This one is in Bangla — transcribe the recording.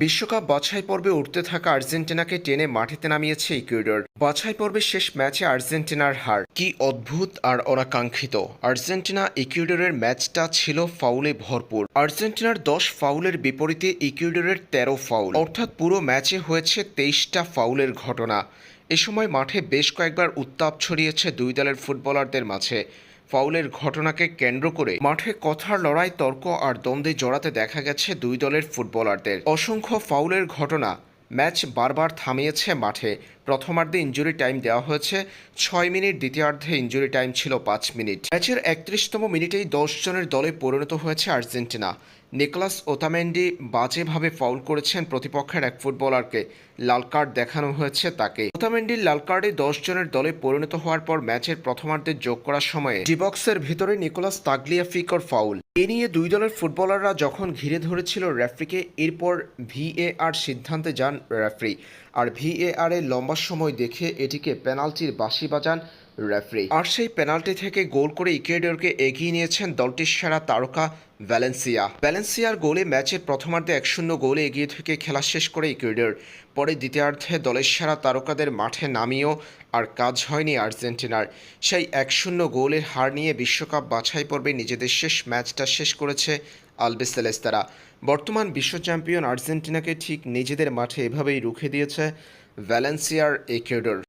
বিশ্বকাপ বাছাই পর্বে উঠতে থাকা আর্জেন্টিনাকে টেনে মাঠেতে নামিয়েছে ইকুয়েডর। বাছাই পর্বের শেষ ম্যাচে আর্জেন্টিনার হার। কি অদ্ভুত আর অনাকাঙ্ক্ষিত। আর্জেন্টিনা ইকুয়েডরের ম্যাচটা ছিল ফাউলে ভরপুর। আর্জেন্টিনার দশ ফাউলের বিপরীতে ইকুয়েডরের তেরো ফাউল। অর্থাৎ পুরো ম্যাচে হয়েছে তেইশটা ফাউলের ঘটনা। এ সময় মাঠে বেশ কয়েকবার উত্তাপ ছড়িয়েছে দুই দলের ফুটবলারদের মাঝে। ফাউলের ঘটনাকে কেন্দ্র করে মাঠে কথার লড়াই, তর্ক আর দ্বন্দ্বে জড়াতে দেখা গেছে দুই দলের ফুটবলারদের। অসংখ্য ফাউলের ঘটনা ম্যাচ বারবার থামিয়েছে মাঠে। প্রথমার্ধে ইঞ্জুরি টাইম দেওয়া হয়েছে। ছয় মিনিট, দ্বিতীয়ার্ধে ইঞ্জুরি টাইম ছিল পাঁচ মিনিট। ম্যাচের একত্রিশতম মিনিটেই দশ জনের দলে পরিণত হয়েছে আর্জেন্টিনা। নিকলাস ওতামেন্ডি বাজেভাবে ফাউল করেছেন প্রতিপক্ষের এক ফুটবলারকে। লাল কার্ড দেখানো হয়েছে তাকে। ওতামেন্ডির লাল কার্ডে দশ জনের দলে পরিণত হওয়ার পর ম্যাচের প্রথমার্ধে যোগ করার সময়ে ডিবক্সের ভিতরে নিকোলাস তাগলিয়া ফিকর ফাউল। এ নিয়ে দুই দলের ফুটবলাররা যখন ঘিরে ধরেছিল রেফরিকে, এরপর ভিএআর সিদ্ধান্তে যান রেফরি। আর ভিএআর লম্বা সময় দেখে এটিকে পেনাল্টির বাঁশি বাজান রেফরি। আর সেই পেনাল্টি থেকে গোল করে ইকুয়েডরকে এগিয়ে নিয়েছেন দলটির সেরা তারকা ভ্যালেন্সিয়া। ভ্যালেন্সিয়ার গোলে ম্যাচের প্রথমার্ধে এক শূন্য গোলে এগিয়ে থেকে খেলা শেষ করে ইকুয়েডর। পরে দ্বিতীয়ার্ধে দলের সেরা তারকাদের মাঠে নামিয়েও আর কাজ হয়নি আর্জেন্টিনার। সেই এক শূন্য গোলের হার নিয়ে বিশ্বকাপ বাছাই পর্বে নিজেদের শেষ ম্যাচটা শেষ করেছে আলবেসেলেস্তারা। বর্তমান বিশ্ব চ্যাম্পিয়ন আর্জেন্টিনাকে ঠিক নিজেদের মাঠে এভাবেই রুখে দিয়েছে ভ্যালেন্সিয়ার ইকুয়েডর।